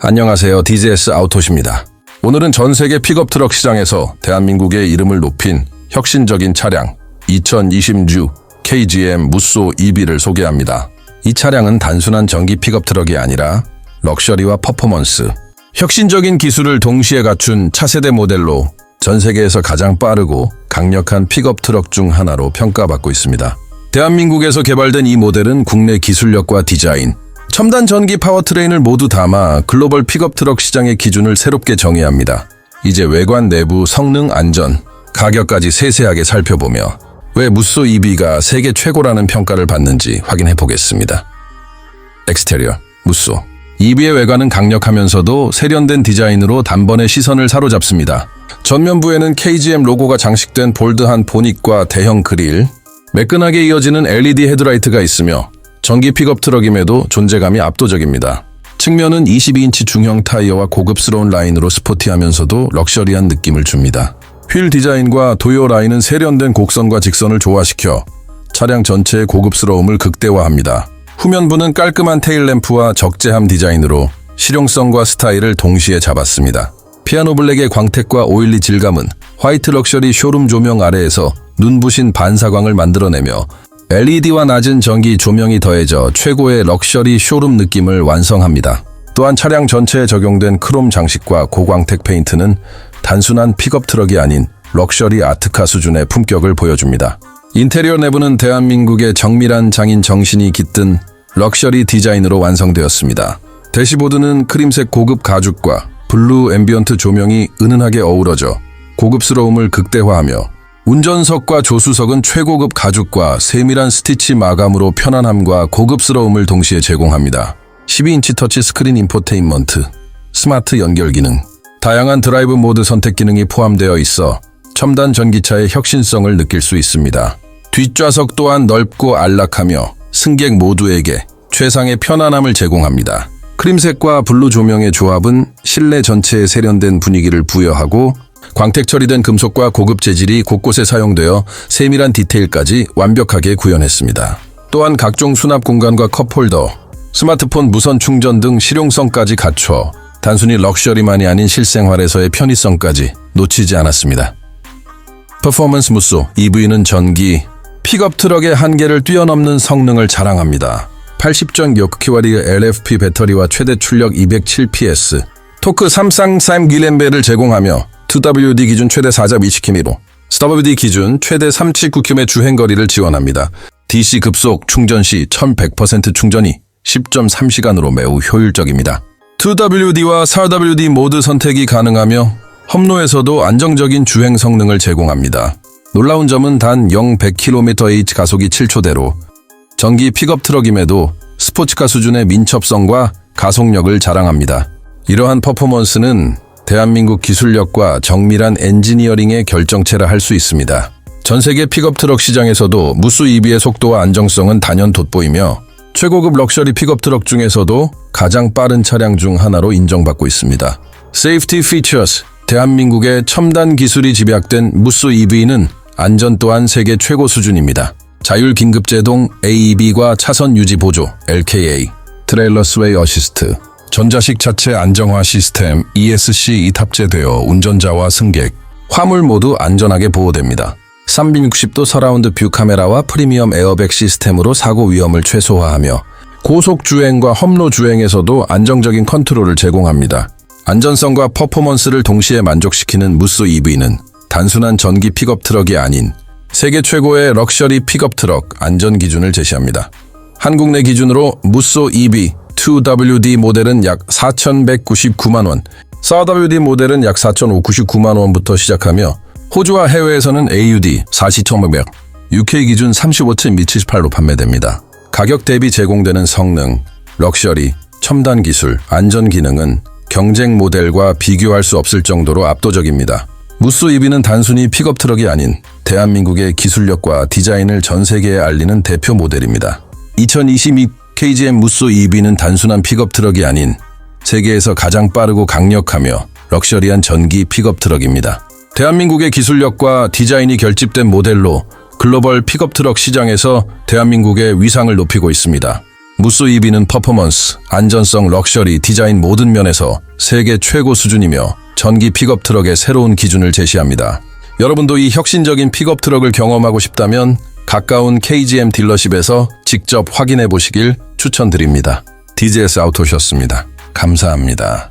안녕하세요. DJS 아우토십니다. 오늘은 전 세계 픽업 트럭 시장에서 대한민국의 이름을 높인 혁신적인 차량 2026 KGM 무쏘 EV를 소개합니다. 이 차량은 단순한 전기 픽업 트럭이 아니라 럭셔리와 퍼포먼스, 혁신적인 기술을 동시에 갖춘 차세대 모델로 전 세계에서 가장 빠르고 강력한 픽업 트럭 중 하나로 평가받고 있습니다. 대한민국에서 개발된 이 모델은 국내 기술력과 디자인, 첨단 전기 파워트레인을 모두 담아 글로벌 픽업 트럭 시장의 기준을 새롭게 정해야 합니다. 이제 외관, 내부, 성능, 안전, 가격까지 세세하게 살펴보며 왜 무쏘 EV가 세계 최고라는 평가를 받는지 확인해 보겠습니다. 엑스테리어, 무쏘. EV의 외관은 강력하면서도 세련된 디자인으로 단번에 시선을 사로잡습니다. 전면부에는 KGM 로고가 장식된 볼드한 보닛과 대형 그릴, 매끈하게 이어지는 LED 헤드라이트가 있으며 전기 픽업 트럭임에도 존재감이 압도적입니다. 측면은 22인치 중형 타이어와 고급스러운 라인으로 스포티하면서도 럭셔리한 느낌을 줍니다. 휠 디자인과 도요 라인은 세련된 곡선과 직선을 조화시켜 차량 전체의 고급스러움을 극대화합니다. 후면부는 깔끔한 테일램프와 적재함 디자인으로 실용성과 스타일을 동시에 잡았습니다. 피아노 블랙의 광택과 오일리 질감은 화이트 럭셔리 쇼룸 조명 아래에서 눈부신 반사광을 만들어내며 LED와 낮은 전기 조명이 더해져 최고의 럭셔리 쇼룸 느낌을 완성합니다. 또한 차량 전체에 적용된 크롬 장식과 고광택 페인트는 단순한 픽업 트럭이 아닌 럭셔리 아트카 수준의 품격을 보여줍니다. 인테리어 내부는 대한민국의 정밀한 장인 정신이 깃든 럭셔리 디자인으로 완성되었습니다. 대시보드는 크림색 고급 가죽과 블루 앰비언트 조명이 은은하게 어우러져 고급스러움을 극대화하며 운전석과 조수석은 최고급 가죽과 세밀한 스티치 마감으로 편안함과 고급스러움을 동시에 제공합니다. 12인치 터치 스크린 인포테인먼트, 스마트 연결 기능, 다양한 드라이브 모드 선택 기능이 포함되어 있어 첨단 전기차의 혁신성을 느낄 수 있습니다. 뒷좌석 또한 넓고 안락하며 승객 모두에게 최상의 편안함을 제공합니다. 크림색과 블루 조명의 조합은 실내 전체에 세련된 분위기를 부여하고 광택 처리된 금속과 고급 재질이 곳곳에 사용되어 세밀한 디테일까지 완벽하게 구현했습니다. 또한 각종 수납 공간과 컵홀더, 스마트폰 무선 충전 등 실용성까지 갖춰 단순히 럭셔리만이 아닌 실생활에서의 편의성까지 놓치지 않았습니다. 퍼포먼스 무쏘 EV는 전기, 픽업 트럭의 한계를 뛰어넘는 성능을 자랑합니다. 80.6kW LFP 배터리와 최대 출력 207PS, 토크 삼쌍3 길렌벨을 제공하며 2WD 기준 최대 4.20km로, 스타버디 기준 최대 379km의 주행거리를 지원합니다. DC 급속 충전 시 1100% 충전이 10.3시간으로 매우 효율적입니다. 2WD와 4WD 모드 선택이 가능하며 험로에서도 안정적인 주행 성능을 제공합니다. 놀라운 점은 단 0, 100kmh 가속이 7초대로 전기 픽업 트럭임에도 스포츠카 수준의 민첩성과 가속력을 자랑합니다. 이러한 퍼포먼스는 대한민국 기술력과 정밀한 엔지니어링의 결정체라 할 수 있습니다. 전 세계 픽업 트럭 시장에서도 무수 EV의 속도와 안정성은 단연 돋보이며 최고급 럭셔리 픽업 트럭 중에서도 가장 빠른 차량 중 하나로 인정받고 있습니다. Safety Features 대한민국의 첨단 기술이 집약된 무쏘 EV는 안전 또한 세계 최고 수준입니다. 자율 긴급 제동 AEB과 차선 유지 보조 LKA, 트레일러 스웨이 어시스트, 전자식 차체 안정화 시스템 ESC이 탑재되어 운전자와 승객, 화물 모두 안전하게 보호됩니다. 360도 서라운드 뷰 카메라와 프리미엄 에어백 시스템으로 사고 위험을 최소화하며 고속 주행과 험로 주행에서도 안정적인 컨트롤을 제공합니다. 안전성과 퍼포먼스를 동시에 만족시키는 무쏘 EV는 단순한 전기 픽업 트럭이 아닌 세계 최고의 럭셔리 픽업 트럭 안전 기준을 제시합니다. 한국 내 기준으로 무쏘 EV 2WD 모델은 약 4,199만 원, 4WD 모델은 약 4,599만 원부터 시작하며 호주와 해외에서는 AUD 4,500, UK 기준 35,278로 판매됩니다. 가격 대비 제공되는 성능, 럭셔리, 첨단 기술, 안전 기능은 경쟁 모델과 비교할 수 없을 정도로 압도적입니다. 무쏘 EV는 단순히 픽업 트럭이 아닌 대한민국의 기술력과 디자인을 전 세계에 알리는 대표 모델입니다. 2022 KGM 무쏘 EV는 단순한 픽업 트럭이 아닌 세계에서 가장 빠르고 강력하며 럭셔리한 전기 픽업 트럭입니다. 대한민국의 기술력과 디자인이 결집된 모델로 글로벌 픽업 트럭 시장에서 대한민국의 위상을 높이고 있습니다. 무쏘 EV는 퍼포먼스, 안전성, 럭셔리, 디자인 모든 면에서 세계 최고 수준이며 전기 픽업 트럭의 새로운 기준을 제시합니다. 여러분도 이 혁신적인 픽업 트럭을 경험하고 싶다면 가까운 KGM 딜러십에서 직접 확인해 보시길 추천드립니다. DJS 아우토셨습니다. 감사합니다.